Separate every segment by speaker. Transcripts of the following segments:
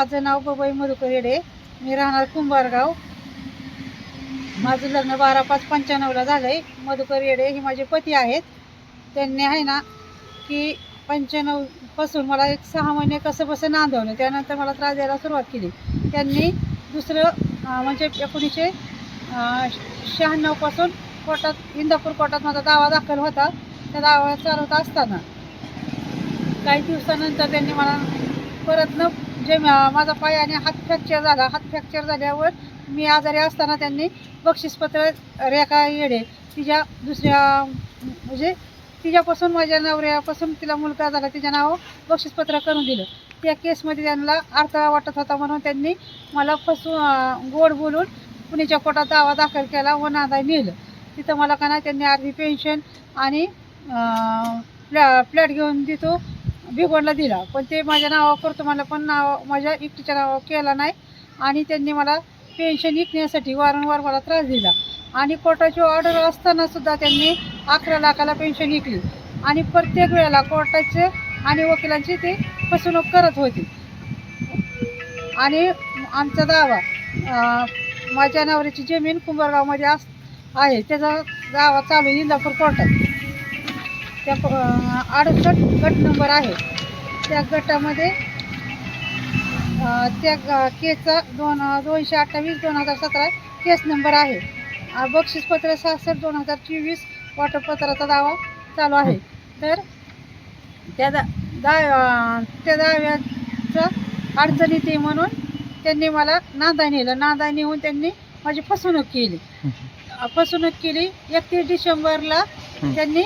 Speaker 1: माझं नाव बबाई मधुकर येडे मी राहणार कुंभारगाव. माझं लग्न बारा पाच पंच्याण्णवला झालं आहे मधुकर येडे हे माझे पती आहेत. त्यांनी आहे ना की पंच्याण्णवपासून मला एक सहा महिने कसं बसं नांदवलं. त्यानंतर मला त्रास द्यायला सुरुवात केली. त्यांनी दुसरं म्हणजे एकोणीसशे शहाण्णवपासून कोर्टात इंदापूर कोर्टात माझा दावा दाखल होता. त्या दावा चालवत असताना. काही दिवसानंतर त्यांनी मला परत न जे मा- माझा पाय आणि हात फ्रॅक्चर झाला हात फ्रॅक्चर झाल्यावर मी आजारी असताना त्यांनी बक्षीसपत्र रेखा येडे तिच्या दुसऱ्या म्हणजे तिच्यापासून माझ्या नवऱ्यापासून तिला मुलगा झाला तिच्या नाव बक्षीसपत्र करून दिलं. त्या केसमध्ये त्यांना अडथळा वाटत होता म्हणून त्यांनी मला फसवून गोड बोलून पुण्याच्या कोटात दावा दाखल केला व नादा नेलं तिथं मला का नाही त्यांनी अर्धी पेन्शन आणि फ्लॅ फ्लॅट घेऊन देतो. भिगवणला दिला. पण ते माझ्या नावावर करतो मला पण नाव माझ्या एकटीच्या नावावर केला नाही. आणि त्यांनी मला पेन्शन विकण्यासाठी वारंवार मला त्रास दिला. आणि कोर्टाची ऑर्डर असतानासुद्धा त्यांनी अकरा लाखाला पेन्शन विकली. आणि प्रत्येक वेळेला कोर्टाचे आणि वकिलांची ते फसवणूक करत होती. आणि आमचा दावा माझ्या नवऱ्याची जमीन कुंभारगावमध्ये अस आहे. त्याचा दावा चालू इंदापूर कोर्टात. त्या अडुसष्ट गट नंबर आहे. त्या गटामध्ये त्या ग- केसचा दोन दोनशे अठ्ठावीस दोन हजार सतरा केस नंबर आहे. बक्षीसपत्र सहासष्ट दोन हजार चोवीस वाटपपत्राचा दावा चालू आहे. तर त्या दा त्या दाव्याचं अडचण येते म्हणून त्यांनी मला नांदा नेलं. नांदा नेऊन त्यांनी माझी फसवणूक केली. फसवणूक केली. एकतीस डिसेंबरला त्यांनी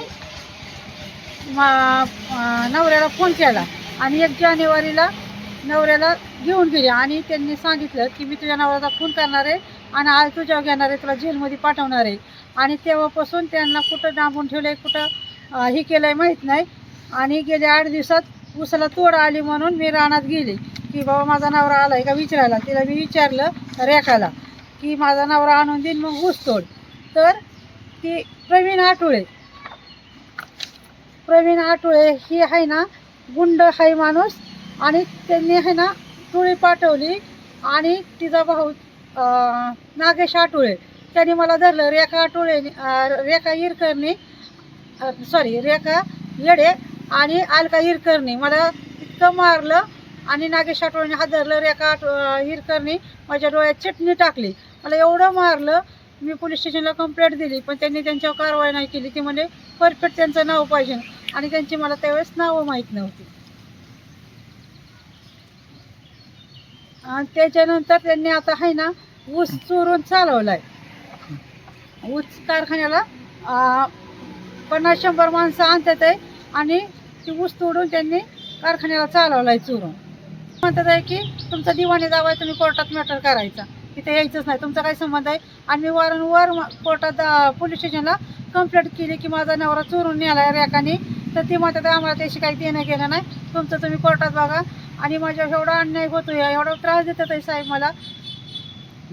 Speaker 1: मा- नवऱ्याला फोन केला. आणि एक जानेवारीला नवऱ्याला घेऊन गेले. आणि त्यांनी सांगितलं की मी तुझ्या नवऱ्याचा फोन करणार आहे आणि आज तुझ्या घेणार आहे तुला जेलमध्ये पाठवणार आहे. आणि तेव्हापासून त्यांना कुठं डांबून ठेवलं आहे कुठं हे केलं आहे माहीत नाही. आणि गेल्या आठ दिवसात उसाला तोड आली म्हणून मी रानात गेले. की बाबा माझा नवरा आला आहे का विचारायला? तिला मी विचारलं रेखाला की माझा नवरा आणून देईन मग ऊस तोड. तर ती प्रवीण आठवळे प्रवीण आटोळे ही आहे ना गुंड आहे माणूस आणि त्यांनी आहे ना टोळी पाठवली आणि तिचा भाऊ नागेश आटोळे त्यांनी मला धरलं रेखा आटोळे रेखा इरकरणी सॉरी रेखा येडे आणि अलका इरकरणी. मला इतकं मारलं आणि नागेश आठवळेने हात धरलं रेखा आठ हिरकरणी माझ्या डोळ्यात चटणी टाकली. मला एवढं मारलं मी पोलीस स्टेशनला कंप्लेंट दिली पण त्यांनी त्यांच्यावर कारवाई नाही केली. ती म्हणजे परफेक्ट त्यांचं नाव पाहिजे. आणि त्यांची मला त्यावेळेस नावं माहीत नव्हती. आणि त्याच्यानंतर त्यांनी आता आहे ना ऊस चोरून चालवलाय. ऊस कारखान्याला पन्नास शंभर माणसं आणतात आहे आणि ती ऊस तोडून त्यांनी कारखान्याला चालवलाय चोरून. म्हणतात आहे की तुमचा दिवाणी दावा आहे तुम्ही कोर्टात मॅटर करायचा. तिथे यायचंच नाही. तुमचा काय संबंध आहे? आणि मी वारंवार कोर्टात पोलीस स्टेशनला कंप्लेंट केली की माझा नवरा चोरून नेला रेखाने तर ती म्हणतात आम्हाला त्याशी काही देणं गेलं नाही. तुमचं तुम्ही कोर्टात बघा. आणि माझ्या एवढा अन्याय होतोय एवढा त्रास देतात आहे साहेब मला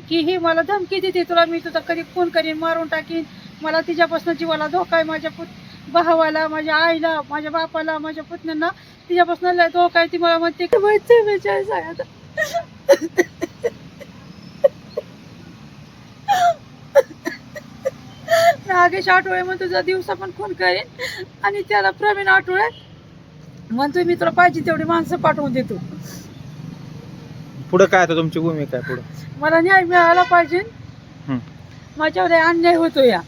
Speaker 1: की ही मला धमकी देते. तुला मी तुझा कधी खून करीन मारून टाकीन. मला तिच्यापासून जीवाला धोका आहे. माझ्या पुत भावाला माझ्या आईला माझ्या बापाला माझ्या पुतण्यांना तिच्यापासून लय धोका आहे. ती मला म्हणते की बाई चव्वेचाळीस आहे आता नागेश आठवळे मग तुझा दिवसा पण खून करेन. आणि त्याला प्रवीण आठवळे म्हणतो मी तुला पाहिजे तेवढी माणसं पाठवून देतो.
Speaker 2: पुढं काय आता तुमची भूमिका आहे पुढं?
Speaker 1: मला न्याय मिळाला पाहिजे. माझ्यावर अन्याय होतो या.